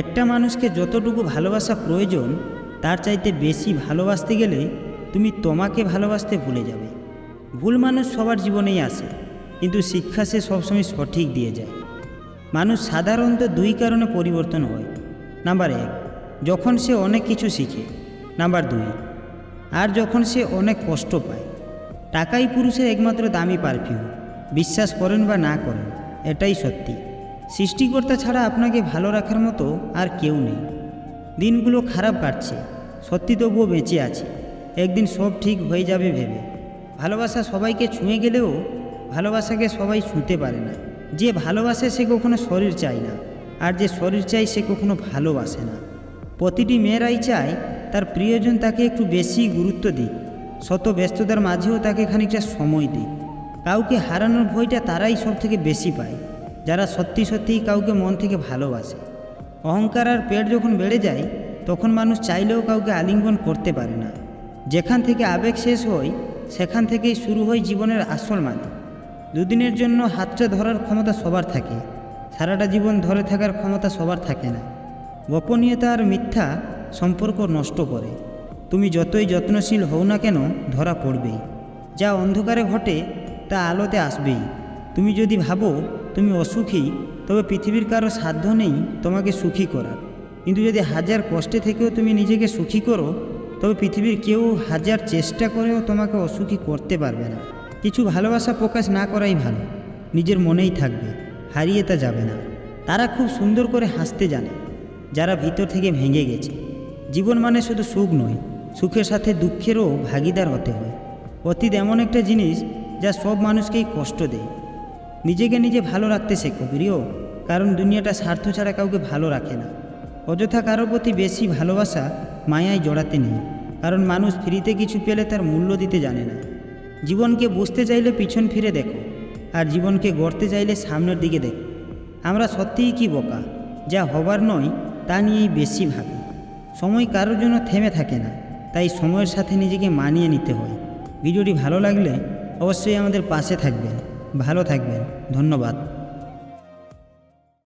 একটা মানুষকে যতটুকু ভালোবাসা প্রয়োজন, তার চাইতে বেশি ভালোবাসতে গেলে তুমি তোমাকে ভালোবাসতে ভুলে যাবে। ভুল মানুষ সবার জীবনেই আসে, কিন্তু শিক্ষা সে সবসময় সঠিক দিয়ে যায়। মানুষ সাধারণত দুই কারণে পরিবর্তন হয়। নাম্বার এক, যখন সে অনেক কিছু শিখে। নাম্বার দুই, আর যখন সে অনেক কষ্ট পায়। টাকাই পুরুষের একমাত্র দামি পারফিউম, বিশ্বাস করেন বা না করেন, এটাই সত্যি। সৃষ্টিকর্তা ছাড়া আপনাকে ভালো রাখার মতো আর কেউ নেই। দিনগুলো খারাপ কাটছে, সত্যি তবুও বেঁচে আছে। একদিন সব ঠিক হয়ে যাবে ভেবে। ভালোবাসা সবাইকে ছুঁয়ে গেলেও ভালোবাসাকে সবাই ছুঁতে পারে না। যে ভালোবাসে সে কখনো শরীর চায় না, আর যে শরীর চায় সে কখনো ভালোবাসে না। প্রতিটি মেয়েরাই চায় তার প্রিয়জন তাকে একটু বেশি গুরুত্ব দিক, শত ব্যস্ততার মাঝেও তাকে খানিকটা সময় দিক। কাউকে হারানোর ভয়টা তারাই সব থেকে বেশি পায়। যারা সত্যি সত্যিই কাউকে মন থেকে ভালোবাসে। অহংকার আর পেট যখন বেড়ে যায়, তখন মানুষ চাইলেও কাউকে আলিঙ্গন করতে পারে না। যেখান থেকে আবেগ শেষ হয়, সেখান থেকেই শুরু হয় জীবনের আসল মানে। দুদিনের জন্য হাতটা ধরার ক্ষমতা সবার থাকে, সারাটা জীবন ধরে থাকার ক্ষমতা সবার থাকে না। গোপনীয়তা আর মিথ্যা সম্পর্ক নষ্ট করে। তুমি যতই যত্নশীল হও না কেন, ধরা পড়বেই। যা অন্ধকারে ঘটে, তা আলোতে আসবেই। তুমি যদি ভাবো তুমি অসুখী, তবে পৃথিবীর কারও সাধ্য নেই তোমাকে সুখী করার। কিন্তু যদি হাজার কষ্টে থেকেও তুমি নিজেকে সুখী করো, তবে পৃথিবীর কেউ হাজার চেষ্টা করেও তোমাকে অসুখী করতে পারবে না। কিছু ভালোবাসা প্রকাশ না করাই ভালো, নিজের মনেই থাকবে, হারিয়ে তা যাবে না। তারা খুব সুন্দর করে হাসতে জানে, যারা ভিতর থেকে ভেঙে গেছে। জীবন মানে শুধু সুখ নয়, সুখের সাথে দুঃখেরও ভাগিদার হতে হয়। অতীত এমন একটা জিনিস যা সব মানুষকেই কষ্ট দেয়। নিজেকে নিজে ভালো রাখতে শেখো, প্রিয়। কারণ দুনিয়াটা স্বার্থ ছাড়া কাউকে ভালো রাখে না। অযথা কারোর প্রতি বেশি ভালোবাসা মায়ায় জড়াতে নেই। কারণ মানুষ ফ্রিতে কিছু পেলে তার মূল্য দিতে জানে না। জীবনকে বুঝতে চাইলে পিছন ফিরে দেখো, আর জীবনকে গড়তে চাইলে সামনের দিকে দেখো। আমরা সত্যিই কি বোকা? যা হবার নয়, তা নিয়েই বেশি ভাবি। সময় কারোর জন্য থেমে থাকে না, তাই সময়ের সাথে নিজেকে মানিয়ে নিতে হয়। ভিডিওটি ভালো লাগলে অবশ্যই আমাদের পাশে থাকবেন। ভালো থাকবেন। ধন্যবাদ।